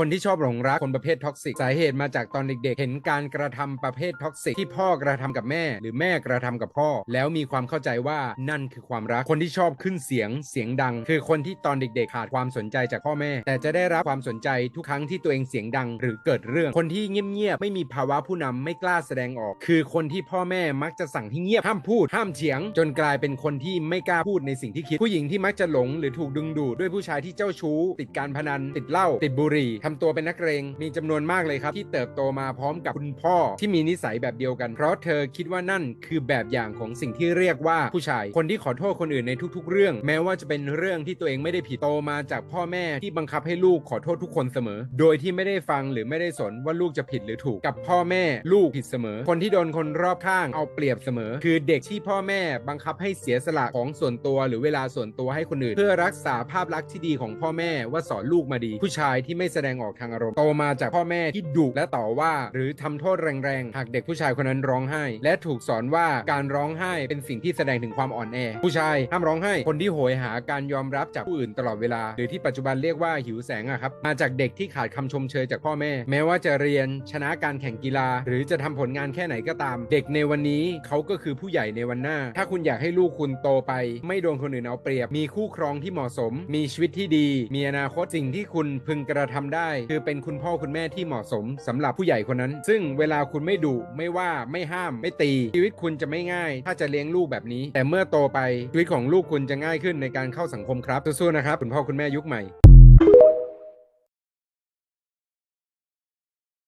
คนที่ชอบหลงรักคนประเภทท็อกซิกสาเหตุมาจากตอนเด็กๆ เห็นการกระทำประเภทท็อกซิกที่พ่อกระทำกับแม่ หรือแม่กระทำกับพ่อ แล้วมีความเข้าใจว่านั่นคือความรักคนที่ชอบขึ้นเสียงเสียงดัง คือคนที่ตอนเด็กๆ ขาดความสนใจจากพ่อแม่ แต่จะได้รับความสนใจทุกครั้งที่ตัวเองเสียงดัง หรือเกิดเรื่อง คนที่เงียบๆไม่มีภาวะผู้นำไม่กล้าแสดงออก คือคนที่พ่อแม่มักจะสั่งให้เงียบห้ามพูดห้ามเถียง จนกลายเป็นคนที่ไม่กล้าพูดในสิ่งที่คิดผู้หญิงที่มักจะหลง หรือถูกดึงดูดด้วยผู้ชายที่เจ้าชู้ ติดการพนันติดเหล้าติดบุหรี่ทำตัวเป็นนักเลงมีจำนวนมากเลยครับ ที่เติบโตมาพร้อมกับคุณพ่อที่มีนิสัยแบบเดียวกัน เพราะเธอคิดว่านั่นคือแบบอย่างของสิ่งที่เรียกว่าผู้ชาย คนที่ขอโทษคนอื่นในทุก ๆ เรื่อง แม้ว่าจะเป็นเรื่องที่ตัวเองไม่ได้ผิดโตมาจากพ่อแม่ที่บังคับให้ลูกขอโทษทุกคนเสมอ โดยที่ไม่ได้ฟังหรือไม่ได้สนว่าลูกจะผิดหรือถูกกับพ่อแม่ ลูกผิดเสมอ คนที่โดนคนรอบข้างเอาเปรียบเสมอ คือเด็กที่พ่อแม่บังคับให้เสียสละของส่วนตัวหรือเวลาส่วนตัวให้คนอื่น เพื่อรักษาภาพลักษณ์ที่ดีของพ่อแม่ว่าสอนลูกมาดี ผู้ชายที่ไม่แสดงออกทางอารมณ์โตมาจากพ่อแม่ที่ดุและต่อว่า หรือทำโทษแรงๆ หากเด็กผู้ชายคนนั้นร้องไห้ และถูกสอนว่าการร้องไห้เป็นสิ่งที่แสดงถึงความอ่อนแอ ผู้ชายห้ามร้องไห้คนที่โหยหาการยอมรับจากผู้อื่นตลอดเวลา หรือที่ปัจจุบันเรียกว่าหิวแสงอะครับมาจากเด็กที่ขาดคำชมเชยจากพ่อแม่ แม้ว่าจะเรียนชนะการแข่งกีฬา หรือจะทำผลงานแค่ไหนก็ตาม เด็กในวันนี้เขาก็คือผู้ใหญ่ในวันหน้า ถ้าคุณอยากให้ลูกคุณโตไป ไม่โดนคนอื่นเอาเปรียบ มีคู่ครองที่เหมาะสม มีชีวิตที่ดี มีอนาคตสิ่งที่คุณพึงกระทำได้คือเป็นคุณพ่อคุณแม่ที่เหมาะสมสำหรับผู้ใหญ่คนนั้น ซึ่งเวลาคุณไม่ดุไม่ว่าไม่ห้ามไม่ตี ชีวิตคุณจะไม่ง่าย ถ้าจะเลี้ยงลูกแบบนี้ แต่เมื่อโตไปชีวิตของลูกคุณจะง่ายขึ้นในการเข้าสังคมครับสู้ๆนะครับ คุณพ่อคุณแม่ยุคใหม่